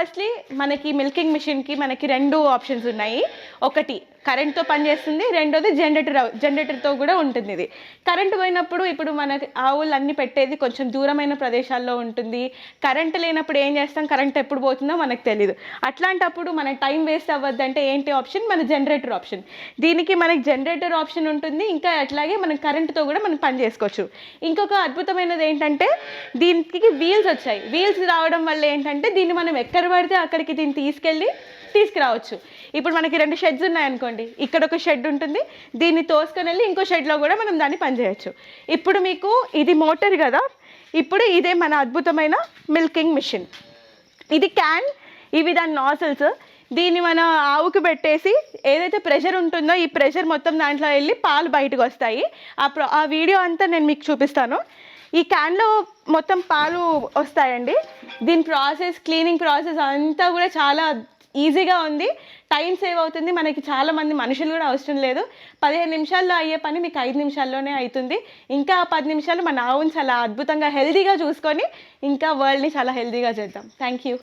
Firstly మనకి milking మిషన్కి మనకి రెండు ఆప్షన్స్ ఉన్నాయి. ఒకటి కరెంట్తో పనిచేస్తుంది రెండోది జనరేటర్ జనరేటర్తో కూడా ఉంటుంది ఇది. కరెంట్ పోయినప్పుడు ఇప్పుడు మన ఆవులు అన్ని పెట్టేది కొంచెం దూరమైన ప్రదేశాల్లో ఉంటుంది. కరెంట్ లేనప్పుడు ఏం చేస్తాం? కరెంట్ ఎప్పుడు పోతుందో మనకు తెలియదు అట్లాంటప్పుడు మన టైం వేస్ట్ అవ్వద్దంటే ఏంటి ఆప్షన్? మన జనరేటర్ ఆప్షన్. దీనికి మనకి జనరేటర్ ఆప్షన్ ఉంటుంది ఇంకా అట్లాగే మనం కరెంట్తో కూడా మనం పని చేసుకోవచ్చు. ఇంకొక అద్భుతమైనది ఏంటంటే దీనికి వీల్స్ వచ్చాయి. వీల్స్ రావడం వల్ల ఏంటంటే దీన్ని మనం ఎక్కడ పడితే అక్కడికి దీన్ని తీసుకెళ్ళి తీసుకురావచ్చు. ఇప్పుడు మనకి రెండు షెడ్స్ ఉన్నాయనుకోండి. ఇక్కడ ఒక షెడ్ ఉంటుంది. దీన్ని తోసుకొని వెళ్ళి ఇంకో షెడ్లో కూడా మనం దాన్ని పనిచేయచ్చు. ఇప్పుడు మీకు ఇది మోటార్ కదా. ఇప్పుడు ఇదే మన అద్భుతమైన మిల్కింగ్ మిషన్. ఇది క్యాన్ ఇవి దాని నాసల్స్ దీన్ని మన ఆవుకు పెట్టేసి ఏదైతే ప్రెషర్ ఉంటుందో ఈ ప్రెషర్ మొత్తం దాంట్లో వెళ్ళి పాలు బయటకు వస్తాయి. ఆ ప్రో ఆ వీడియో అంతా నేను మీకు చూపిస్తాను. ఈ క్యాన్లో మొత్తం పాలు వస్తాయండి. దీని ప్రాసెస్ క్లీనింగ్ ప్రాసెస్ అంతా కూడా చాలా ఈజీగా ఉంది. టైం సేవ్ అవుతుంది. మనకి చాలా మంది మనుషులు కూడా అవసరం లేదు. పదిహేను నిమిషాల్లో అయ్యే పని మీకు ఐదు నిమిషాల్లోనే అవుతుంది ఇంకా ఆ పది నిమిషాలు మన ఆవుని చాలా అద్భుతంగా హెల్దీగా చూసుకొని ఇంకా వరల్డ్ని చాలా హెల్దీగా చేద్దాం. Thank you